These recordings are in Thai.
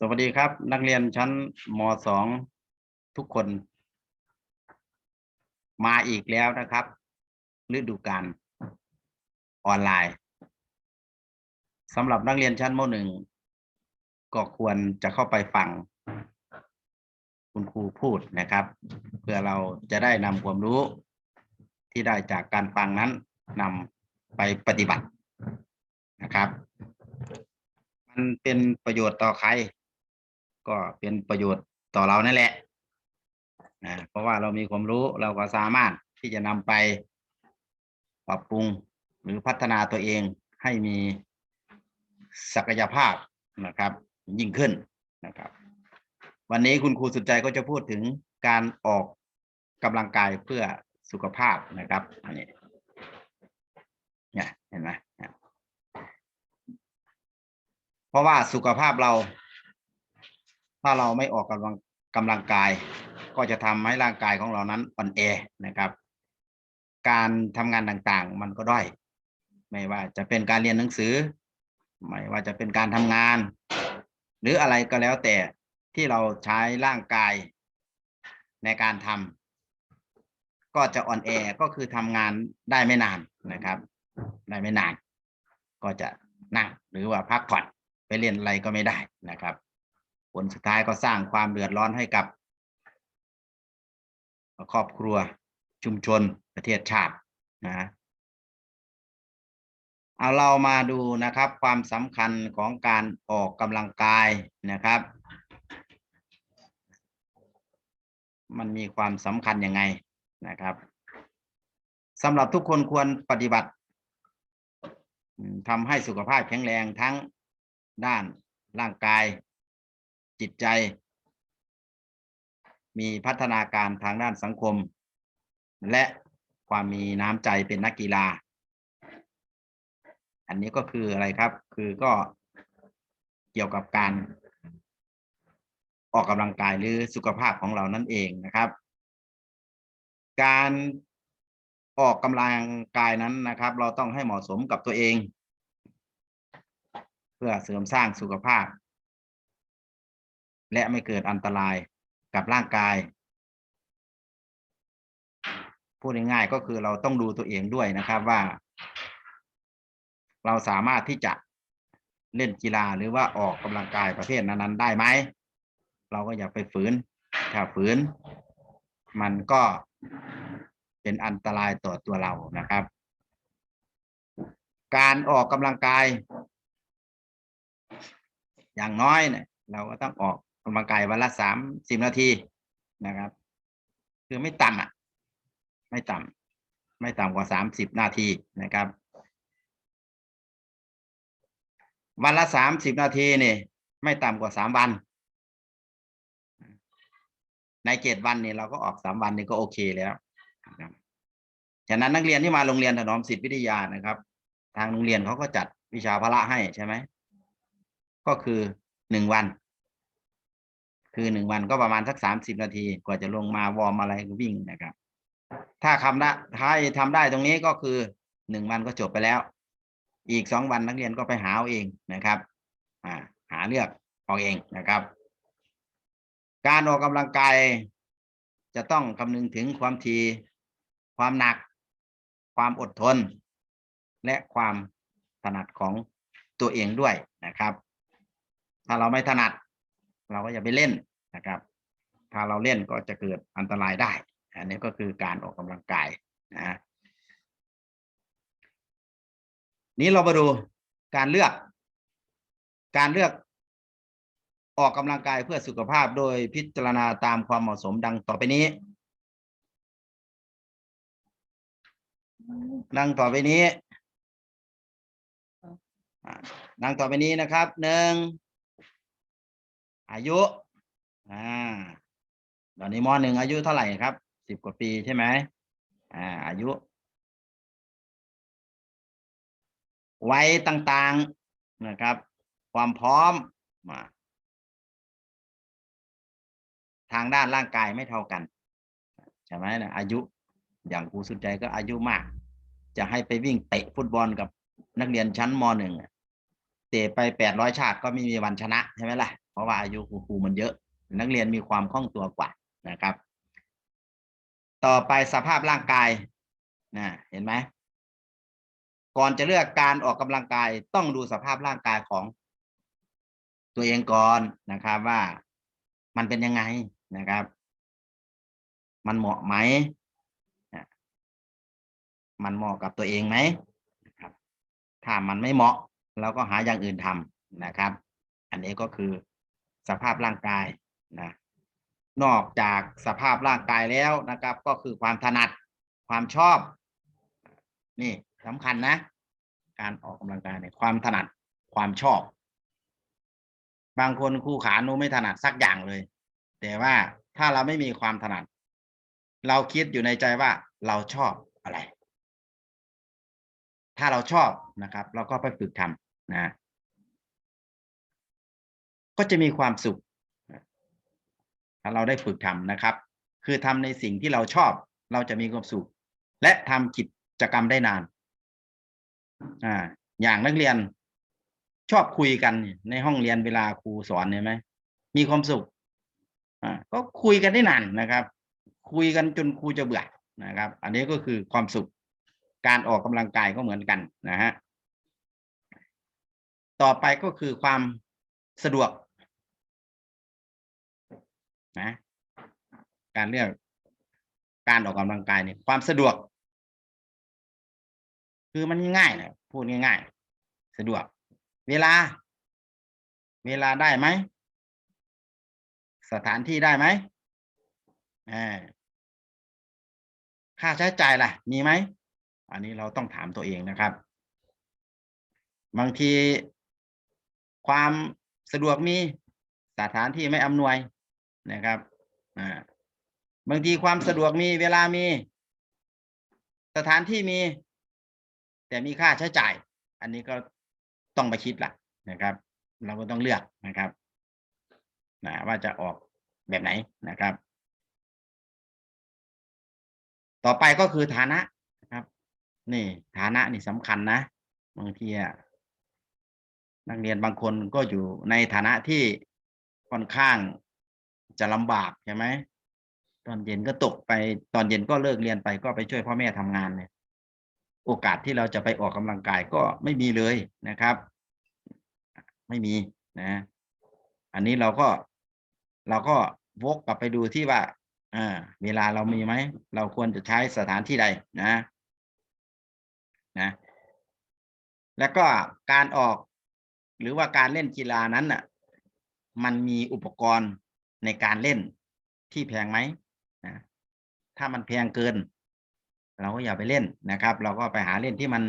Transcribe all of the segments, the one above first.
สวัสดีครับ นักเรียนชั้นมสองทุกคน มาอีกแล้วนะครับ ฤดูกาลออนไลน์สำหรับนักเรียนชั้นมหนึ่งก็ควรจะเข้าไปฟัง คุณครูพูดนะครับ เพื่อเราจะได้นำความรู้ที่ได้จากการฟังนั้นนำไปปฏิบัตินะครับ มันเป็นประโยชน์ต่อใคร ก็เป็นประโยชน์ต่อเรานั่นแหละนะเพราะว่าเรามีความรู้เราก็สามารถที่จะนำไปปรับปรุงหรือพัฒนาตัวเองให้มีศักยภาพนะครับ ยิ่งขึ้นนะครับ วันนี้คุณครูสุดใจก็จะพูดถึงการออกกำลังกายเพื่อสุขภาพนะครับอันนี้เนี่ยเห็นไหมเนี่ยเพราะว่าสุขภาพเรา ถ้าเราไม่ออกกำลังกำลังกาย ก็จะทำให้ร่างกายของเรานั้นอ่อนแอนะครับ การทำงานต่างๆ มันก็ด้อยไม่ว่าจะเป็นการเรียนหนังสือ ไม่ว่าจะเป็นการทำงาน หรืออะไรก็แล้วแต่ที่เราใช้ร่างกายในการทำก็จะอ่อนแอก็คือทำงานได้ไม่นานนะครับ ได้ไม่นาน ก็จะนั่งหรือว่าพักผ่อนไปเรียนอะไรก็ไม่ได้นะครับ ผลสุดท้ายก็สร้างความเดือดร้อนให้กับ ครอบครัวชุมชนประเทศชาตินะเอาเรามาดูนะครับ ความสำคัญของการออกกำลังกายนะครับ มันมีความสำคัญยังไงนะครับสำหรับทุกคนควรปฏิบัติทำให้สุขภาพแข็งแรงทั้งด้านร่างกาย จิตใจ มีพัฒนาการทางด้านสังคม และความมีน้ำใจเป็นนักกีฬา อันนี้ก็คืออะไรครับ คือก็เกี่ยวกับการ ออกกำลังกายหรือสุขภาพของเรานั่นเองนะครับ การออกกำลังกายนั้นนะครับ เราต้องให้เหมาะสมกับตัวเอง เพื่อเสริมสร้างสุขภาพ และไม่เกิดอันตรายกับร่างกาย พูดง่ายๆก็คือเราต้องดูตัวเองด้วยนะครับว่า เราสามารถที่จะเล่นกีฬาหรือว่าออกกำลังกายประเภทนั้นๆได้ไหม เราก็อย่าไปฝืน ถ้าฝืน มันก็เป็นอันตรายต่อตัวเรานะครับ การออกกำลังกาย อย่างน้อยเนี่ย เราก็ต้องออก กำลังกายวันละสามสิบนาทีนะครับ คือไม่ต่ำอะ ไม่ต่ำไม่ต่ำกว่าสามสิบนาทีนะครับ วันละสามสิบนาทีนี่ ไม่ต่ำกว่าสามวัน ในเจ็ดวันนี่เราก็ออกสามวันนี่ก็โอเคแล้วนะครับฉะนั้นนักเรียนที่มาโรงเรียนถนอมสิทธิวิทยานะครับ ทางโรงเรียนเขาก็จัดวิชาพละให้ใช่ไหมก็คือหนึ่งวัน คือหนึ่งวันก็ประมาณสักสามสิบนาที กว่าจะลงมาวอร์มอะไรวิ่งนะครับ ถ้าคำได้ถ้าทำได้ตรงนี้ก็คือหนึ่งวันก็จบไปแล้ว อีกสองวันนักเรียนก็ไปหาเอาเองนะครับอ่าหาเลือกเอาเองนะครับ การออกกำลังกายจะต้องคำนึงถึงความทีความหนัก ความอดทน และความถนัดของตัวเองด้วยนะครับ ถ้าเราไม่ถนัด เราก็อย่าไปเล่น นะครับ ถ้าเราเล่นก็จะเกิดอันตรายได้ อันนี้ก็คือการออกกำลังกายนะนี้เรามาดูการเลือก การเลือกออกกำลังกายเพื่อสุขภาพโดยพิจารณาตามความเหมาะสมดังต่อไปนี้ ดังต่อไปนี้ ดังต่อไปนี้นะครับหนึ่งอายุ อ่าตอนนี้มอหนึ่งอายุเท่าไหร่ครับสิบกว่าปีใช่ไหมอ่า อายุวัยต่างๆนะครับ ความพร้อมมาทางด้านร่างกายไม่เท่ากันใช่ไหมนะอายุอย่างครูสุดใจก็อายุมาก จะให้ไปวิ่งเตะฟุตบอลกับนักเรียนชั้นมหนึ่งเตะไปแปดร้อยชาติก็ไม่มีวันชนะใช่ไหมล่ะเพราะว่าอายุครูครูมันเยอะ นักเรียนมีความคล่องตัวกว่านะครับ ต่อไปสภาพร่างกายนะเห็นไหมก่อนจะเลือกการออกกำลังกายต้องดูสภาพร่างกายของ ตัวเองก่อนนะครับว่ามันเป็นยังไงนะครับ มันเหมาะไหมอะมันเหมาะกับตัวเองไหมครับ ถ้ามันไม่เหมาะเราก็หาอย่างอื่นทำนะครับ อันนี้ก็คือสภาพร่างกาย นะนอกจากสภาพร่างกายแล้วนะครับ ก็คือความถนัดความชอบ นี่สำคัญนะ การออกกำลังกายเนี่ยความถนัดความชอบ บางคนครูขาหนูไม่ถนัดสักอย่างเลย แต่ว่าถ้าเราไม่มีความถนัด เราคิดอยู่ในใจว่าเราชอบอะไร ถ้าเราชอบนะครับ เราก็ไปฝึกทำนะ ก็จะมีความสุข ถ้าเราได้ฝึกทำนะครับ คือทำในสิ่งที่เราชอบ เราจะมีความสุข และทำกิจกรรมได้นาน อ่า อย่างนักเรียนชอบคุยกันในห้องเรียนเวลาครูสอนเห็นไหมมีความสุข อ่า ก็คุยกันได้นานนะครับ คุยกันจนครูจะเบื่อนะครับ อันนี้ก็คือความสุข การออกกำลังกายก็เหมือนกันนะฮะ ต่อไปก็คือความสะดวก นะ การเลือกการออกกำลังกายเนี่ยความสะดวก คือมันง่ายนะพูดง่ายๆ สะดวก เวลา เวลาได้ไหม สถานที่ได้ไหมอ่ค่าใช้จ่ายล่ะ มีไหม อันนี้เราต้องถามตัวเองนะครับ บางทีความสะดวกมีสถานที่ไม่อำนวย นะครับอ่าบางทีความสะดวกมีเวลามี สถานที่มี แต่มีค่าใช้จ่าย อันนี้ก็ต้องไปคิดละนะครับ เราก็ต้องเลือกนะครับนะว่าจะออกแบบไหนนะครับ ต่อไปก็คือฐานะนะครับ นี่ฐานะนี่สำคัญนะบางทีนักเรียนบางคนก็อยู่ในฐานะที่ค่อนข้าง จะลำบากใช่ไหมตอนเย็นก็ตกไปตอนเย็นก็เลิกเรียนไปก็ไปช่วยพ่อแม่ทำงานเนี่ยโอกาสที่เราจะไปออกกำลังกายก็ไม่มีเลยนะครับ ไม่มีนะ อันนี้เราก็เราก็วกกลับไปดูที่ว่าอ่าเวลาเรามีไหมเราควรจะใช้สถานที่ใดนะนะแล้วก็การออกหรือว่าการเล่นกีฬานั้นน่ะ มันมีอุปกรณ์ ในการเล่นที่แพงไหมนะถ้ามันแพงเกิน เราก็อย่าไปเล่นนะครับ เราก็ไปหาเล่นที่มัน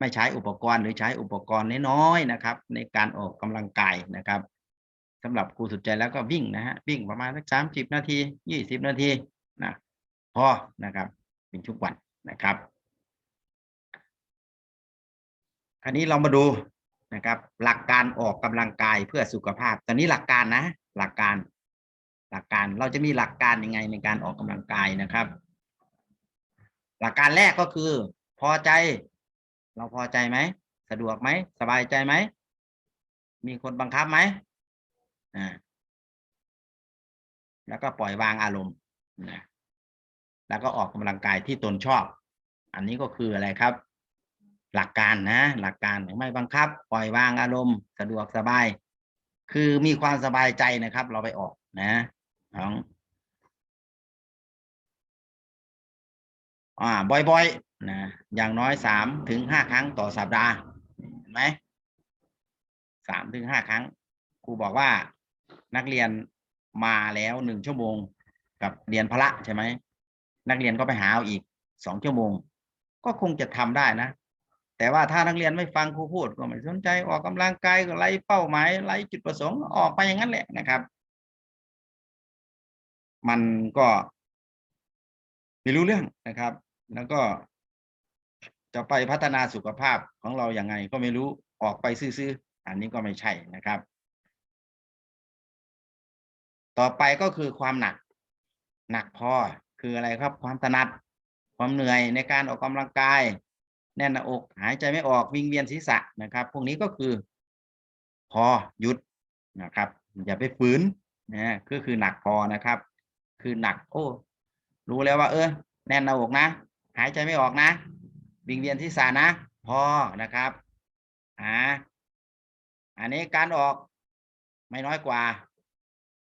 ไม่ใช้อุปกรณ์หรือใช้อุปกรณ์น้อยๆนะครับ ในการออกกำลังกายนะครับสำหรับครูสุดใจแล้วก็วิ่งนะฮะวิ่งประมาณสักสามสิบนาทียี่สิบนาทีนะพอนะครับ เป็นทุกวันนะครับคราวนี้เรามาดูนะครับ หลักการออกกำลังกายเพื่อสุขภาพ ตอนนี้หลักการนะ หลักการ หลักการเราจะมีหลักการยังไงในการออกกำลังกายนะครับ หลักการแรกก็คือ พอใจ เราพอใจไหมสะดวกไหมสบายใจไหมมีคนบังคับไหมอ่าแล้วก็ปล่อยวางอารมณ์นะแล้วก็ออกกำลังกายที่ตนชอบ อันนี้ก็คืออะไรครับ หลักการนะ หลักการไม่บังคับ ปล่อยวางอารมณ์ สะดวกสบาย คือมีความสบายใจนะครับ เราไปออกนะ น้องอ่าบ่อยๆนะอย่างน้อยสามถึงห้าครั้งต่อสัปดาห์เห็นไหมสามถึงห้าครั้งครูบอกว่านักเรียนมาแล้วหนึ่งชั่วโมงกับเรียนพละใช่ไหมนักเรียนก็ไปหาเอาอีกสองชั่วโมง ก็คงจะทำได้นะ แต่ว่าถ้านักเรียนไม่ฟังครูพูดก็ไม่สนใจออกกำลังกายก็ไล่เป้าหมายไล่จุดประสงค์ออกไปอย่างนั้นแหละนะครับ มันก็ไม่รู้เรื่องนะครับ แล้วก็ จะไปพัฒนาสุขภาพของเราอย่างไง ก็ไม่รู้ออกไปซื้อๆอันนี้ก็ไม่ใช่นะครับ ต่อไปก็คือความหนัก หนักพอคืออะไรครับ ความถนัด ความเหนื่อยในการออกกำลังกาย แน่นหน้าอกหายใจไม่ออกวิงเวียนศีรษะนะครับ พวกนี้ก็คือ พอหยุดนะครับ อย่าไปฝืนนะก็คือหนักพอนะครับ คือหนัก โอ้ รู้แล้วว่า เออ แน่นหน้าอกนะ หายใจไม่ออกนะ วิงเวียนที่สานะ พอนะครับอ่าอันนี้การออกไม่น้อยกว่า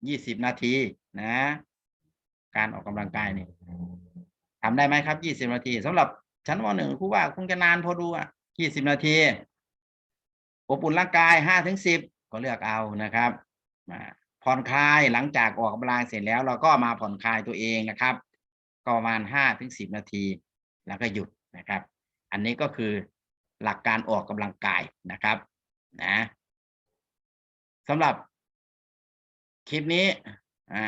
ยี่สิบนาทีนะ การออกกำลังกายนี่ทำได้ไหมครับยี่สิบนาทีสำหรับชั้นมหนึ่งครูว่าคงจะนานพอดูอะยี่สิบนาทีอบอุ่นร่างกายห้าถึงสิบก็เลือกเอานะครับมา ผ่อนคลายหลังจากออกกำลังเสร็จแล้ว เราก็มาผ่อนคลายตัวเองนะครับ ก็ประมาณห้าถึงสิบนาที แล้วก็หยุดนะครับ อันนี้ก็คือหลักการออกกำลังกายนะครับนะสำหรับคลิปนี้อ่า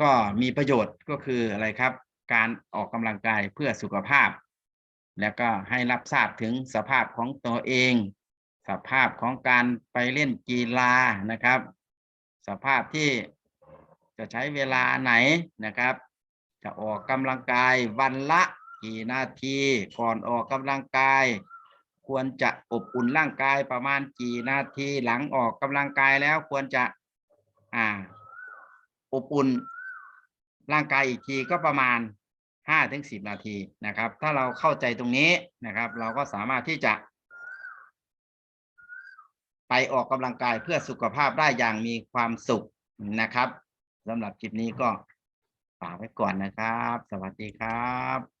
ก็มีประโยชน์ก็คืออะไรครับ การออกกำลังกายเพื่อสุขภาพ แล้วก็ให้รับทราบถึงสภาพของตัวเอง สภาพของการไปเล่นกีฬานะครับ สภาพที่จะใช้เวลาไหนนะครับ จะออกกำลังกายวันละกี่นาทีก่อนออกกำลังกาย ควรจะอบอุ่นร่างกายประมาณกี่นาทีหลังออกกำลังกายแล้วควรจะอ่าอบอุ่นร่างกายอีกทีก็ประมาณห้าถึงสิบนาทีนะครับ ถ้าเราเข้าใจตรงนี้นะครับ เราก็สามารถที่จะ ไปออกกำลังกายเพื่อสุขภาพได้อย่างมีความสุขนะครับสำหรับคลิปนี้ก็ฝากไว้ก่อนนะครับ สวัสดีครับ